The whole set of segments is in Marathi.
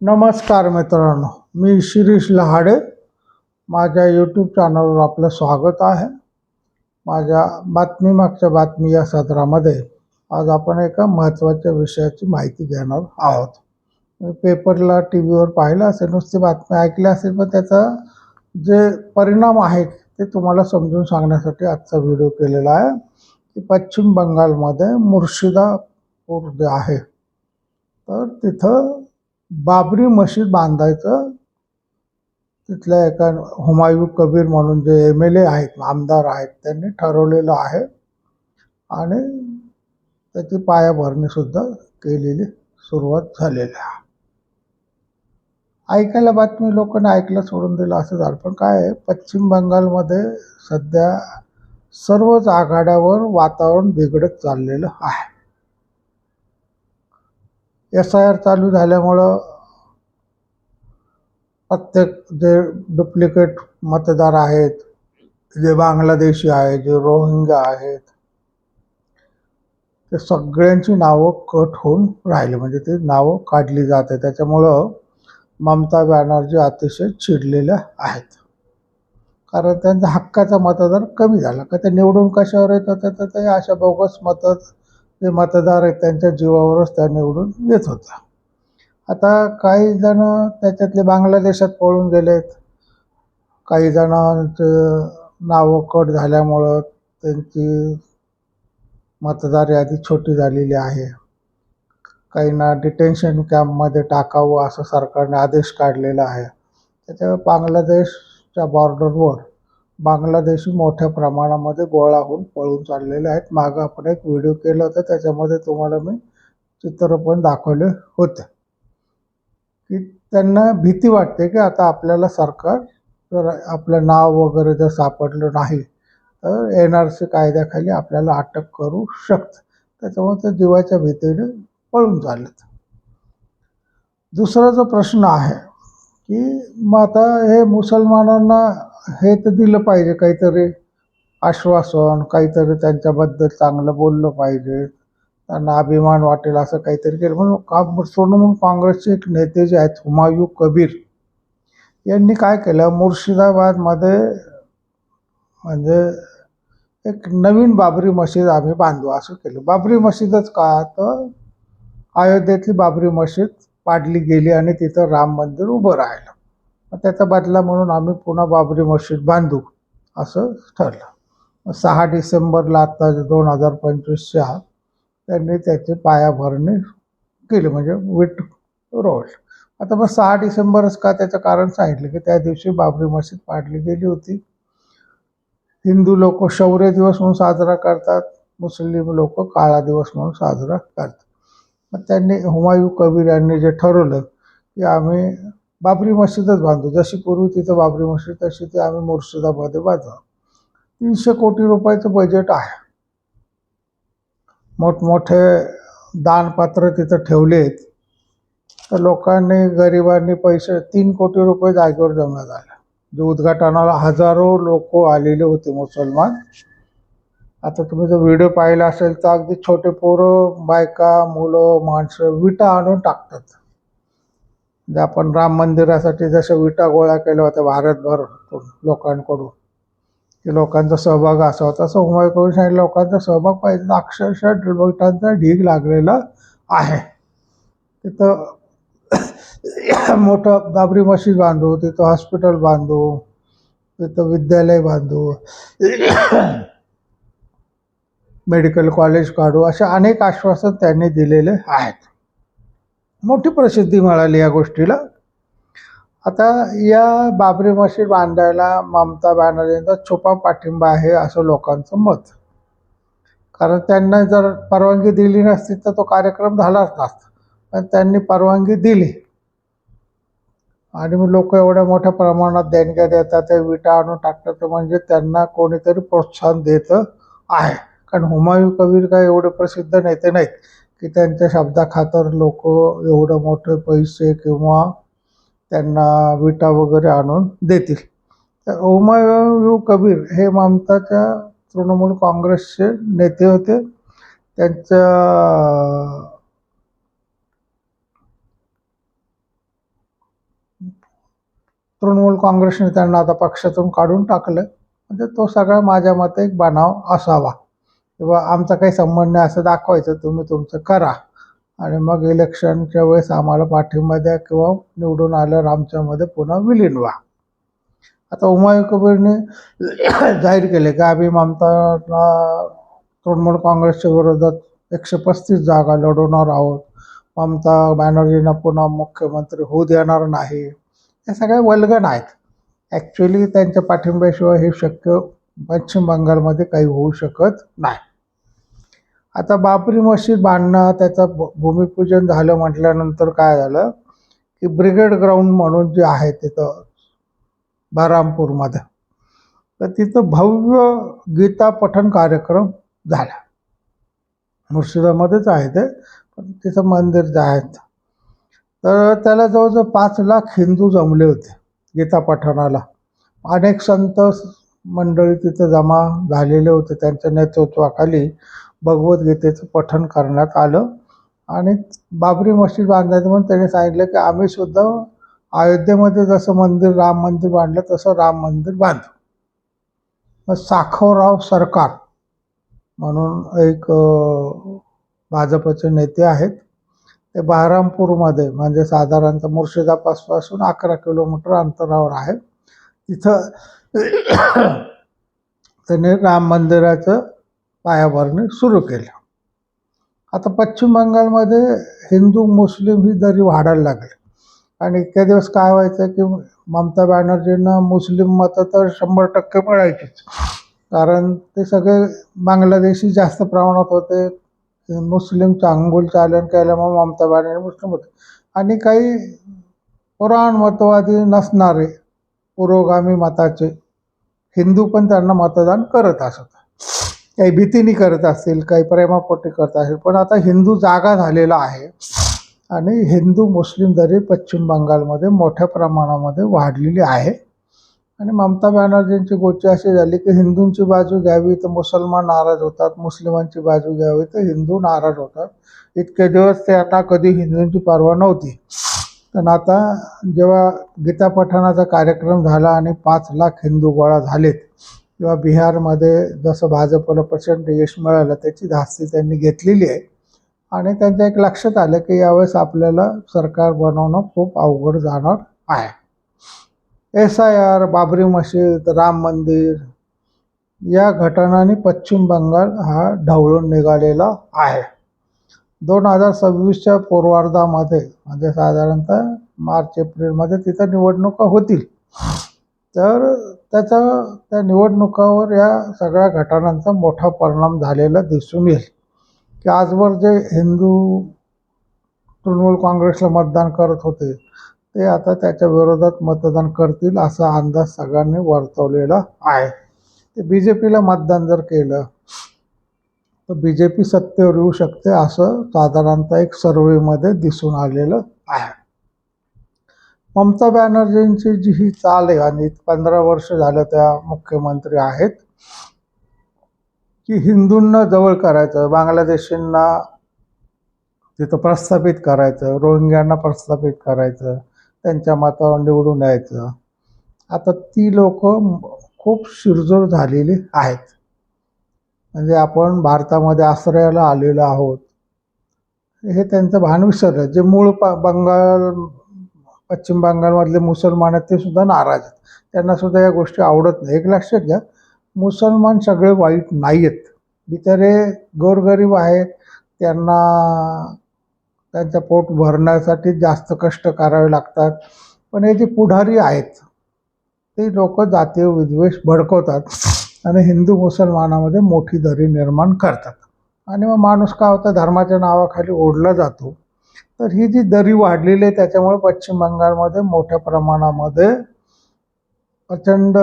नमस्कार मित्रांनो मी शिरीष लहाडे. माझ्या यूट्यूब चॅनलवर आपलं स्वागत आहे. माझ्या बातमी मागच्या बातमी या सदरामध्ये आज आपण एका महत्त्वाच्या विषयाची माहिती घेणार आहोत. मी पेपरला टी व्हीवर पाहिलं असेल नुसती बातमी ऐकली असेल पण त्याचा जे परिणाम आहेत ते तुम्हाला समजून सांगण्यासाठी आजचा व्हिडिओ केलेला आहे. की पश्चिम बंगालमध्ये मुर्शिदापूर जे आहे तर तिथं बाबरी मशीद बांधायचं. तिथल्या एका हुमायू कबीर म्हणून जे एम एल ए आहेत आमदार आहेत त्यांनी ठरवलेलं आहे. आणि त्याची पायाभरणीसुद्धा केलेली सुरुवात झालेली आहे. ऐकायला बातमी लोकांनी ऐकलं सोडून दिलं असं झालं. पण काय आहे पश्चिम बंगालमध्ये सध्या सर्वच आघाड्यावर वातावरण बिघडत चाललेलं आहे. एस आय आर चालू झाल्यामुळं प्रत्येक जे डुप्लिकेट मतदार आहेत जे बांगलादेशी आहेत जे रोहिंगा आहेत ते सगळ्यांची नावं कट होऊन राहिली. म्हणजे ते नावं काढली जाते. त्याच्यामुळं ममता बॅनर्जी अतिशय चिडलेल्या आहेत. कारण त्यांचा हक्काचा मतदार कमी झाला. का ते निवडून कशावर येतं तर ते अशा बोगस मत जे मतदार आहेत त्यांच्या जीवावरच त्या निवडून येत होत्या आता काही जण त्याच्यातले बांगलादेशात पळून गेलेत. काही जणांचं नावं कट झाल्यामुळं त्यांची मतदार यादी छोटी झालेली आहे. काहींना डिटेन्शन कॅम्पमध्ये टाकावं असं सरकारने आदेश काढलेला आहे. त्याच्यामुळे बांगलादेशच्या बॉर्डरवर बांगलादेशी मोठ्या प्रमाणामध्ये गोळा होऊन पळून चाललेले आहेत. मागं आपण एक व्हिडिओ केला होता. त्याच्यामध्ये तुम्हाला मी चित्र पण दाखवले होते. की त्यांना भीती वाटते की आता आपल्याला सरकार जर आपलं नाव वगैरे जर सापडलं नाही तर एन आर सी कायद्याखाली आपल्याला अटक करू शकतं. त्याच्यामुळे ते जीवाच्या भीतीने पळून चालत दुसरा जो प्रश्न आहे की मग आता हे मुसलमानांना हे तर दिलं पाहिजे काहीतरी आश्वासन काहीतरी त्यांच्याबद्दल चांगलं बोललं पाहिजे. त्यांना अभिमान वाटेल असं काहीतरी केलं. म्हणून का तृणमूल काँग्रेसचे एक नेते जे आहेत हुमायू कबीर यांनी काय केलं? मुर्शिदाबादमध्ये म्हणजे एक नवीन बाबरी मशीद आम्ही बांधू असं केलं. बाबरी मशीदच का? तर अयोध्येतली बाबरी मशीद पाडली गेली आणि तिथं राम मंदिर उभं राहिलं. मग त्याचा बदला म्हणून आम्ही पुन्हा बाबरी मशीद बांधू असं ठरलं. सहा डिसेंबरला आत्ता दोन हजार पंचवीसच्या त्यांनी त्याची पायाभरणी केली म्हणजे विट रोड आता मग सहा डिसेंबरच का त्याचं कारण सांगितलं की त्या दिवशी बाबरी मशीद पाडली गेली होती. हिंदू लोक शौर्य दिवस म्हणून साजरा करतात मुस्लिम लोक काळा दिवस म्हणून साजरा करतात. मग त्यांनी हुमायू कबीर यांनी जे ठरवलं की आम्ही बाबरी मशीदच बांधू जशी पूर्वी तिथं बाबरी मशीद तशी ती आम्ही मुर्शिदाबादे बांधू तीनशे कोटी रुपयाचं बजेट आहे. मोठमोठे दानपात्र तिथं ठेवलेत. तर लोकांनी गरिबांनी पैसे तीन कोटी रुपये जागेवर जमा झाले. जे उद्घाटनाला हजारो लोक आलेले होते मुसलमान. आता तुम्ही जर व्हिडिओ पाहिला असेल तर अगदी छोटे पोरं बायका मुलं माणसं विटा आणून टाकतात. जे आपण राम मंदिरासाठी जशा विटा गोळा केल्या होत्या भारतभर लोकांकडून की लोकांचा सहभाग असा होता. तसं हुमायूं करून सांगितलं लोकांचा सहभाग पाहिजे. अक्षरशः विटांचा ढीग लागलेला आहे. तिथं मोठं बाबरी मशीद बांधू तिथं हॉस्पिटल बांधू तिथं विद्यालय बांधू मेडिकल कॉलेज काढू असे अनेक आश्वासन त्यांनी दिलेले आहेत. मोठी प्रसिद्धी मिळाली या गोष्टीला. आता या बाबरी मशीद बांधायला ममता बॅनर्जींचा छुपा पाठिंबा आहे असं लोकांचं मत. कारण त्यांना जर परवानगी दिली नसती तर तो कार्यक्रम झालाच नसता. पण त्यांनी परवानगी दिली. आणि मग लोक एवढ्या मोठ्या प्रमाणात देणग्या देतात ते विटा आणून टाकतात म्हणजे त्यांना कोणीतरी प्रोत्साहन देतं आहे. कारण हुमायू कबीर काय एवढे प्रसिद्ध नेते नाहीत की त्यांच्या शब्दाखातर लोक एवढं मोठे पैसे किंवा त्यांना विटा वगैरे आणून देतील. तर हुमायू कबीर हे ममताच्या तृणमूल काँग्रेसचे नेते होते. त्यांच्या तृणमूल काँग्रेसने त्यांना आता पक्षातून काढून टाकलं. म्हणजे तो सगळा माझ्या मते एक बनाव असावा. किंवा आमचा काही संबंध नाही असं दाखवायचं तुम्ही तुमचं करा. आणि मग इलेक्शनच्या वेळेस आम्हाला पाठिंबा द्या किंवा निवडून आल्यावर आमच्यामध्ये पुन्हा विलीन व्हा आता हुमायूं कबीरने जाहीर केले की आम्ही ममताला तृणमूल काँग्रेसच्या विरोधात एकशे पस्तीस जागा लढवणार आहोत. ममता बॅनर्जींना पुन्हा मुख्यमंत्री होऊ देणार नाही. हे सगळ्या वल्गण आहेत. ॲक्च्युली त्यांच्या पाठिंब्याशिवाय हे शक्य पश्चिम बंगालमध्ये काही होऊ शकत नाही. आता बाबरी मशीद बांधणं त्याचं भूमिपूजन झालं म्हटल्यानंतर काय झालं की ब्रिगेड ग्राउंड म्हणून जे आहे तिथं बहरामपूरमध्ये तर तिथं भव्य गीता पठण कार्यक्रम झाला. मुर्शिदामध्येच आहे ते पण तिथं मंदिर जे आहेत. तर त्याला जवळजवळ पाच लाख हिंदू जमले होते गीता पठणाला. अनेक संत मंडळी तिथं जमा झालेले होते त्यांच्या नेतृत्वाखाली. भगवद्गीतेचं पठण करण्यात आलं. आणि बाबरी मशीद बांधायचं म्हणून त्यांनी सांगितलं की आम्ही सुद्धा अयोध्येमध्ये जसं मंदिर राम मंदिर बांधलं तसं राम मंदिर बांधू. मग साखवराव सरकार म्हणून एक भाजपचे नेते आहेत. ते बहरामपूरमध्ये म्हणजे साधारणतः मुर्शिदाबादपासून अकरा किलोमीटर अंतरावर आहे. तिथं त्याने राम मंदिराचं पायाभरणी सुरू केलं आता पश्चिम बंगालमध्ये हिंदू मुस्लिम ही दरी वाढायला लागली. आणि इतक्या दिवस काय व्हायचं की ममता बॅनर्जींना मुस्लिम मतं तर शंभर टक्के मिळायचीच. कारण ते सगळे बांगलादेशी जास्त प्रमाणात होते. मुस्लिमचं चांगुल चालन केल्यामुळे ममता बॅनर्जी मुस्लिम होते. आणि काही पुराण मतवादी नसणारे पुरोगामी मताचे हिंदू पण त्यांना मतदान करत असत. काही भीतीने करत असतील काही प्रेमापोटी करत असतील पण आता हिंदू जागा झालेला आहे. आणि हिंदू मुस्लिम दरी पश्चिम बंगालमध्ये मोठ्या प्रमाणामध्ये वाढलेली आहे. आणि ममता बॅनर्जींची गोष्टी अशी झाली की हिंदूंची बाजू घ्यावी तर मुसलमान नाराज होतात मुस्लिमांची बाजू घ्यावी तर हिंदू नाराज होतात. इतके दिवस ते आता कधी हिंदूंची पर्वा नव्हती. पण आता जेव्हा गीता पठणाचा कार्यक्रम झाला आणि पाच लाख हिंदू गोळा झालेत किंवा बिहारमध्ये जसं भाजपला प्रचंड यश मिळालं त्याची धास्ती त्यांनी घेतलेली आहे. आणि त्यांच्या एक लक्षात आलं की यावेळेस आपल्याला सरकार बनवणं खूप अवघड जाणार आहे. S I R Babri Masjid Ram Mandir या घटनांनी पश्चिम बंगाल हा ढवळून निघालेला आहे. दोन हजार सव्वीसच्या पूर्वार्धामध्ये म्हणजे साधारणतः मार्च एप्रिलमध्ये तिथं निवडणुका होतील. तर त्याचा त्या निवडणुकावर या सगळ्या घटनांचा मोठा परिणाम झालेला दिसून येईल. की आजवर जे हिंदू तृणमूल काँग्रेसला मतदान करत होते ते आता त्याच्या विरोधात मतदान करतील असा अंदाज सगळ्यांनी वर्तवलेला आहे. ते बी जे पीला मतदान जर केलं तर बी जे पी सत्तेवर येऊ शकते असं साधारणतः एक सर्वेमध्ये दिसून आलेलं आहे. ममता बॅनर्जींची जी ही चाल आहे आणि पंधरा वर्ष झालं त्या मुख्यमंत्री आहेत की हिंदूंना जवळ करायचं बांगलादेशींना तिथं प्रस्थापित करायचं रोहिंग्यांना प्रस्थापित करायचं त्यांच्या मतावर निवडून यायचं. आता ती लोक खूप शिरजोर झालेली आहेत. म्हणजे आपण भारतामध्ये आश्रयाला आलेलो आहोत. हे त्यांचं भान विसरलं. जे मूळ प बंगाल पश्चिम बंगालमधले मुसलमान आहेत ते सुद्धा नाराज आहेत. त्यांना सुद्धा या गोष्टी आवडत नाही. एक लक्षात घ्या मुसलमान सगळे वाईट नाही आहेत बिचारे गोरगरीब आहेत. त्यांना त्यांचं पोट भरण्यासाठी जास्त कष्ट करावे लागतात. पण हे जे पुढारी आहेत ते लोक जातीय विद्वेष भडकवतात आणि हिंदू मुसलमानामध्ये मोठी दरी निर्माण करतात. आणि मग माणूस काय होता? धर्माच्या नावाखाली ओढला जातो. तर ही जी दरी वाढलेली आहे त्याच्यामुळे पश्चिम बंगालमध्ये मोठ्या प्रमाणामध्ये प्रचंड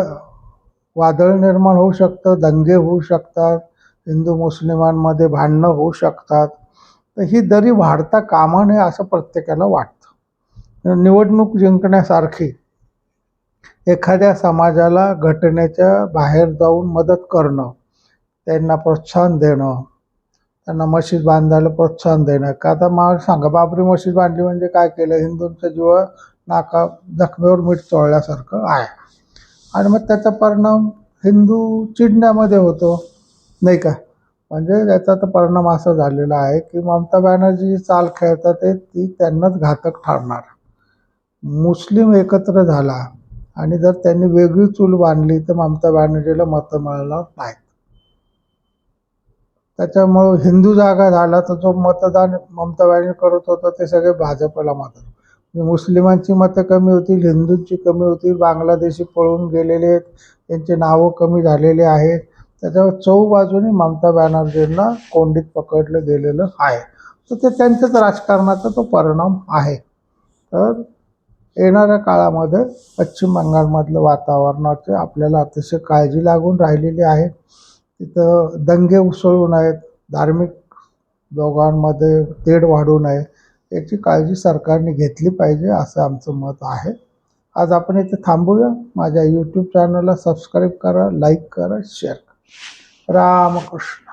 वादळ निर्माण होऊ शकतं दंगे होऊ शकतात हिंदू मुस्लिमांमध्ये भांडणं होऊ शकतात. तर ही दरी वाढता कामा नये असं प्रत्येकाला वाटतं. निवडणूक जिंकण्यासारखी एखाद्या समाजाला घटनेच्या बाहेर जाऊन मदत करणं त्यांना प्रोत्साहन देणं त्यांना मशीद बांधायला प्रोत्साहन देणं. का आता मला सांगा बाबरी मशीद बांधली म्हणजे काय केलं? हिंदूंचा जीव नाका जखमेवर मीठ चोळल्यासारखं आहे. आणि मग त्याचा परिणाम हिंदू चिडण्यामध्ये होतो नाही का? म्हणजे याचा तर परिणाम असा झालेला आहे की ममता बॅनर्जी जी चाल खेळतात ते ती त्यांनाच घातक ठरणार. मुस्लिम एकत्र झाला आणि जर त्यांनी वेगळी चूल बांधली तर ममता बॅनर्जीला मतं मिळणार नाहीत. त्याच्यामुळं हिंदू जागा झाला तर जो मतदान ममता बॅनर्जी करत होतं ते सगळे भाजपला मत म्हणजे मुस्लिमांची मतं कमी होतील हिंदूंची कमी होतील बांगलादेशी पळून गेलेले आहेत त्यांचे नावं कमी झालेले आहेत. त्याच्यावर चौबाजूने ममता बॅनर्जींना कोंडीत पकडलं गेलेलं आहे. तर ते त्यांच्याच राजकारणाचा तो परिणाम आहे. तर येणाऱ्या काळामध्ये पश्चिम बंगालमधलं वातावरणाची आपल्याला अतिशय काळजी लागून राहिलेली आहे. तिथं दंगे उसळू नयेत धार्मिक दोघांमध्ये तेढ वाढू नये याची काळजी सरकारने घेतली पाहिजे असं आमचं मत आहे. आज आपण इथे थांबूया. माझ्या यूट्यूब चॅनलला सबस्क्राईब करा लाईक करा शेअर करा. रामकृष्ण.